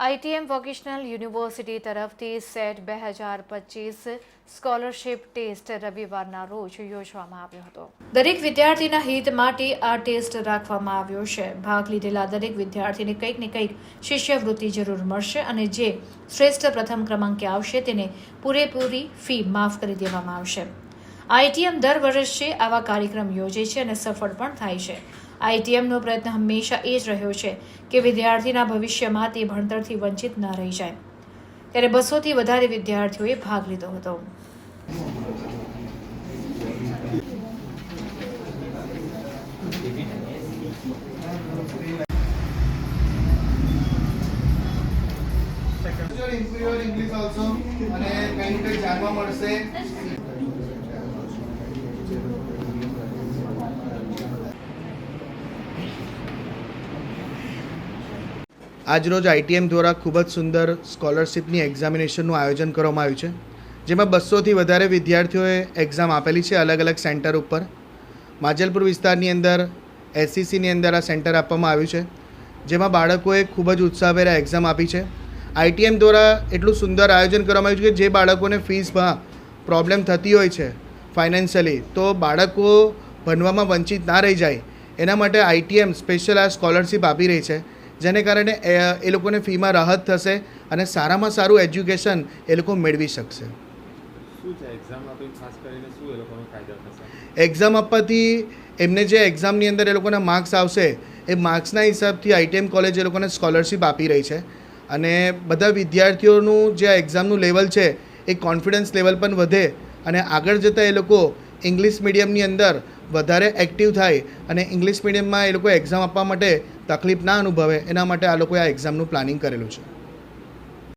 ITM vocational university તરફથી set બે હજાર પચીસ સ્કોલરશિપ ટેસ્ટ રવિવારના રોજ યોજવામાં આવ્યો હતો. દરેક વિદ્યાર્થીના હિત માટે આ ટેસ્ટ રાખવામાં આવ્યો છે. ભાગ લીધેલા દરેક વિદ્યાર્થીને કંઈક ને કંઈક શિષ્યવૃત્તિ જરૂર મળશે અને જે શ્રેષ્ઠ પ્રથમ ક્રમાંકે આવશે તેને પૂરેપૂરી ફી માફ કરી દેવામાં આવશે. આઈટીએમ દર વર્ષે આવા કાર્યક્રમ યોજે છે અને સફળ પણ થાય છે. આઈટીએમનો પ્રયત્ન હંમેશા એ જ રહ્યો છે કે વિદ્યાર્થીના ભવિષ્યમાં તે ભણતરથી વંચિત ન રહી જાય. ત્યારે બસોથી વધારે વિદ્યાર્થીઓએ ભાગ લીધો હતો. ઇમ્પ્રુવ ઇંગ્લિશ ઓલ્સો અને કંઈક જાણવા મળશે? આજરોજ આઈટીએમ દ્વારા ખૂબ જ સુંદર સ્કોલરશિપની એક્ઝામિનેશનનું આયોજન કરવામાં આવ્યું છે, જેમાં બસોથી વધારે વિદ્યાર્થીઓએ એક્ઝામ આપેલી છે અલગ અલગ સેન્ટર ઉપર. માજલપુર વિસ્તારની અંદર એસસીસીની અંદર આ સેન્ટર આપવામાં આવ્યું છે, જેમાં બાળકોએ ખૂબ જ ઉત્સાહભેર એક્ઝામ આપી છે. આઈટીએમ દ્વારા એટલું સુંદર આયોજન કરવામાં આવ્યું છે કે જે બાળકોને ફીસમાં પ્રોબ્લેમ થતી હોય છે ફાઇનાન્શિયલી, તો બાળકો ભણવામાં વંચિત ના રહી જાય, એના માટે આઈટીએમ સ્પેશિયલ આ સ્કોલરશિપ આપી રહી છે. જેને કારણે એ એ લોકોને ફીમાં રાહત થશે અને સારામાં સારું એજ્યુકેશન એ લોકો મેળવી શકશે. શું છે? એક્ઝામ આપવાથી એમને જે એક્ઝામની અંદર એ લોકોના માર્ક્સ આવશે એ માર્ક્સના હિસાબથી આઈટીએમ કોલેજ એ લોકોને સ્કોલરશિપ આપી રહી છે. અને બધા વિદ્યાર્થીઓનું જે એક્ઝામનું લેવલ છે એ કોન્ફિડન્સ લેવલ પણ વધે અને આગળ જતાં એ લોકો ઇંગ્લિશ મીડિયમની અંદર વધારે એક્ટિવ થાય અને ઇંગ્લિશ મીડિયમમાં એ લોકો એક્ઝામ આપવા માટે તકલીફ ના અનુભવે એના માટે આ લોકોએ આ એક્ઝામનું પ્લાનિંગ કરેલું છે.